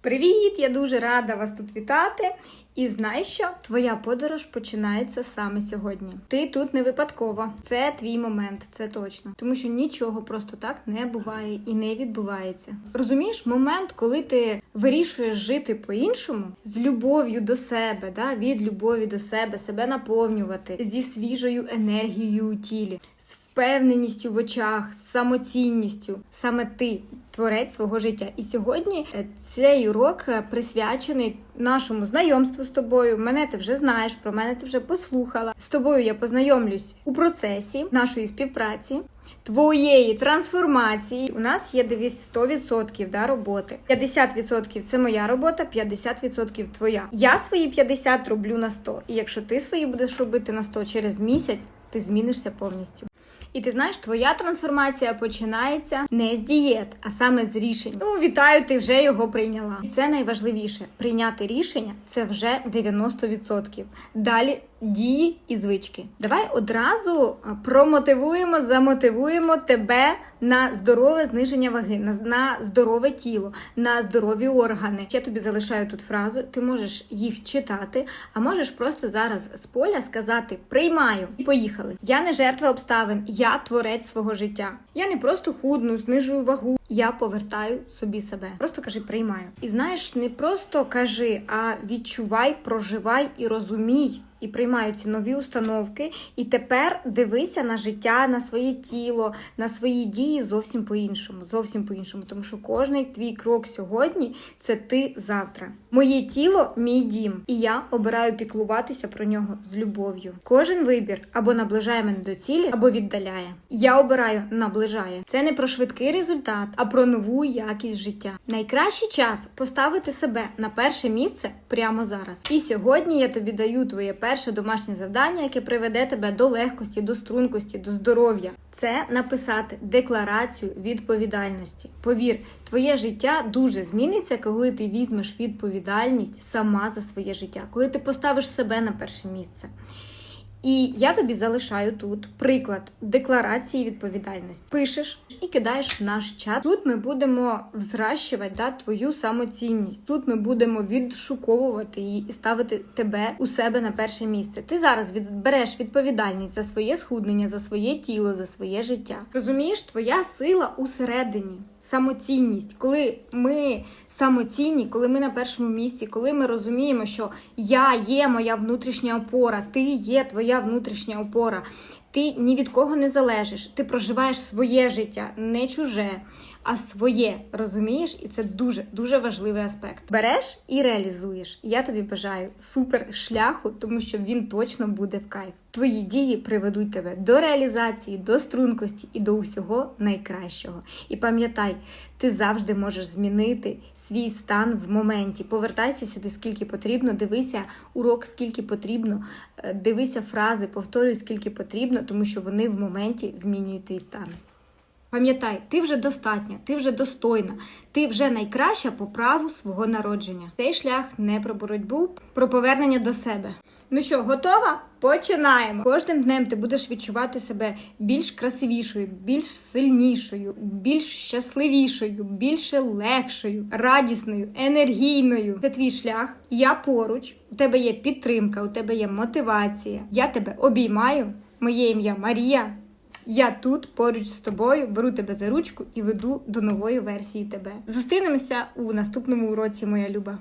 Привіт! Я дуже рада вас тут вітати. І знай що твоя подорож починається саме сьогодні. Ти тут не випадково. Це твій момент, це точно. Тому що нічого просто так не буває і не відбувається. Розумієш, момент, коли ти вирішуєш жити по-іншому, з любов'ю до себе, да? від любові до себе, себе наповнювати зі свіжою енергією у тілі, з впевненістю в очах, з самоцінністю. Саме ти творець свого життя. І сьогодні е, цей урок е, присвячений нашому знайомству з тобою. Мене ти вже знаєш, про мене ти вже послухала. З тобою я познайомлюсь у процесі нашої співпраці. Твоєї трансформації у нас є дивись 100% да, роботи. 50% це моя робота, 50% твоя. Я свої 50 роблю на 100. І якщо ти свої будеш робити на 100 через місяць, ти змінишся повністю. І ти знаєш, твоя трансформація починається не з дієт, а саме з рішень. Ну, вітаю, ти вже його прийняла. І це найважливіше. Прийняти рішення це вже 90%. Далі дії і звички. Давай одразу промотивуємо, замотивуємо тебе на здорове зниження ваги, на, здорове тіло, на здорові органи. Я тобі залишаю тут фразу. Ти можеш їх читати, а можеш просто зараз з поля сказати приймаю і поїхали. Я не жертва обставин, я творець свого життя. Я не просто худну, знижую вагу. Я повертаю собі себе. Просто кажи приймаю. І знаєш, не просто кажи, а відчувай, проживай і розумій. І приймаю ці нові установки, і тепер дивися на життя, на своє тіло, на свої дії зовсім по-іншому. Зовсім по-іншому. Тому що кожний твій крок сьогодні це ти завтра. Моє тіло мій дім, і я обираю піклуватися про нього з любов'ю. Кожен вибір або наближає мене до цілі, або віддаляє. Я обираю наближає. Це не про швидкий результат, а про нову якість життя. Найкращий час поставити себе на перше місце прямо зараз. І сьогодні я тобі даю твоє перше домашнє завдання, яке приведе тебе до легкості, до стрункості, до здоров'я. Це написати декларацію відповідальності. Повір, твоє життя дуже зміниться, коли ти візьмеш відповідальність сама за своє життя, коли ти поставиш себе на перше місце. І я тобі залишаю тут приклад декларації відповідальності. Пишеш і кидаєш в наш чат. Тут ми будемо взращувати да, твою самоцінність. Тут ми будемо відшуковувати її і ставити тебе у себе на перше місце. Ти зараз від, береш відповідальність за своє схуднення, за своє тіло, за своє життя. Розумієш, твоя сила усередині. Самоцінність, коли ми самоцінні, коли ми на першому місці, коли ми розуміємо, що я є моя внутрішня опора, ти є твоя внутрішня опора, ти ні від кого не залежиш, ти проживаєш своє життя, не чуже, а своє. Розумієш? І це дуже дуже важливий аспект. Береш і реалізуєш. Я тобі бажаю супер шляху, тому що він точно буде в кайф. Твої дії приведуть тебе до реалізації, до стрункості і до усього найкращого. І пам'ятай, ти завжди можеш змінити свій стан в моменті. Повертайся сюди, скільки потрібно. Дивися урок, скільки потрібно. е, Дивися фрази, повторюй, скільки потрібно, тому що вони в моменті змінюють твій стан. Пам'ятай, ти вже достатня, ти вже достойна, ти вже найкраща по праву свого народження. Цей шлях не про боротьбу, про повернення до себе. Ну що, готова? Починаємо. Кожним днем ти будеш відчувати себе більш красивішою, більш сильнішою, більш щасливішою, більше легшою, радісною, енергійною. Це твій шлях. Я поруч. У тебе є підтримка, у тебе є мотивація. Я тебе обіймаю. Моє ім'я Марія. Я тут поруч з тобою беру тебе за ручку і веду до нової версії тебе. Зустрінемося у наступному уроці, моя люба.